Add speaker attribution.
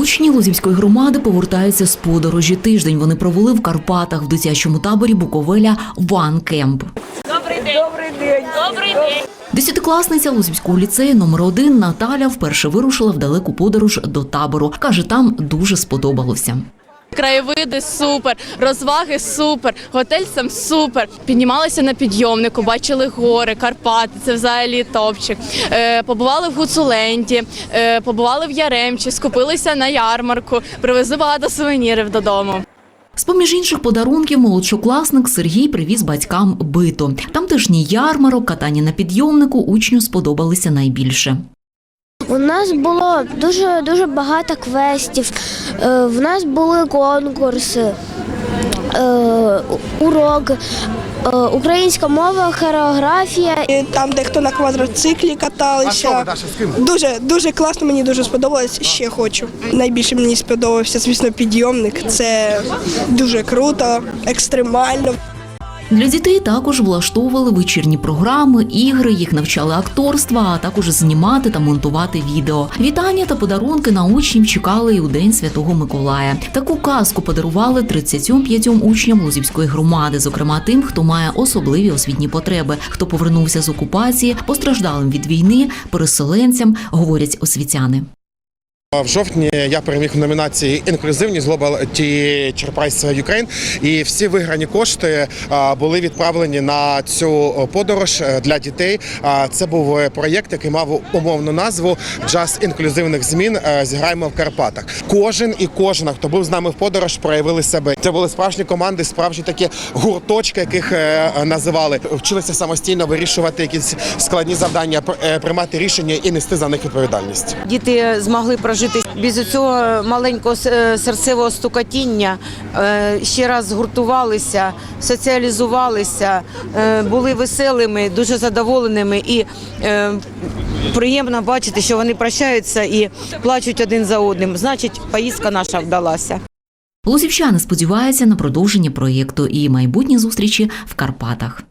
Speaker 1: Учні Лузівської громади повертаються з подорожі. Тиждень вони провели в Карпатах в дитячому таборі Буковеля Ван Кемп.
Speaker 2: Добрий день. Добрий день. Добрий день.
Speaker 1: Десятикласниця Лузівського ліцею номер 1 Наталя вперше вирушила в далеку подорож до табору. Каже, там дуже сподобалося.
Speaker 3: Краєвиди супер, розваги супер, готель сам супер. Піднімалися на підйомнику, бачили гори, Карпати. Це взагалі топчик. Е, побували в Гуцуленді, е, побували в Яремчі, скупилися на ярмарку, привезли багато сувенірів додому.
Speaker 1: З-поміж інших подарунків молодшокласник Сергій привіз батькам бито. Тамтешній ярмарок, катання на підйомнику учню сподобалися найбільше.
Speaker 4: У нас було дуже дуже багато квестів. Е, В нас були конкурси, е, урок, е, українська мова, хореографія.
Speaker 5: І Там дехто на квадроциклі каталися. Дуже дуже класно, мені дуже сподобалось. Ще хочу. Найбільше мені сподобався, звісно, підйомник. Це дуже круто, екстремально.
Speaker 1: Для дітей також влаштовували вечірні програми, ігри, їх навчали акторства, а також знімати та монтувати відео. Вітання та подарунки на учнів чекали і у день Святого Миколая. Таку казку подарували 35 учням Лозівської громади, зокрема тим, хто має особливі освітні потреби, хто повернувся з окупації, постраждалим від війни, переселенцям, говорять освітяни.
Speaker 6: В жовтні я переміг в номінації Інклюзивність Global Prize Ukraine і всі виграні кошти були відправлені на цю подорож е, для дітей. Це був е, проєкт, який мав умовну назву Джаз інклюзивних змін. е, Зіграємо в Карпатах. Кожен і кожна, хто був з нами в подорож, проявили себе. Це були справжні команди, справжні такі гурточки, яких називали. Вчилися самостійно вирішувати якісь складні завдання, пр- приймати рішення і нести за них відповідальність.
Speaker 7: Діти змогли прожити без цього маленького серцевого стукотіння, е, ще раз згуртувалися, соціалізувалися, е, були веселими, дуже задоволеними і е, приємно бачити, що вони прощаються і плачуть один за одним. Значить, поїздка наша вдалася.
Speaker 1: Лозівчани сподіваються на продовження проєкту і майбутні зустрічі в Карпатах.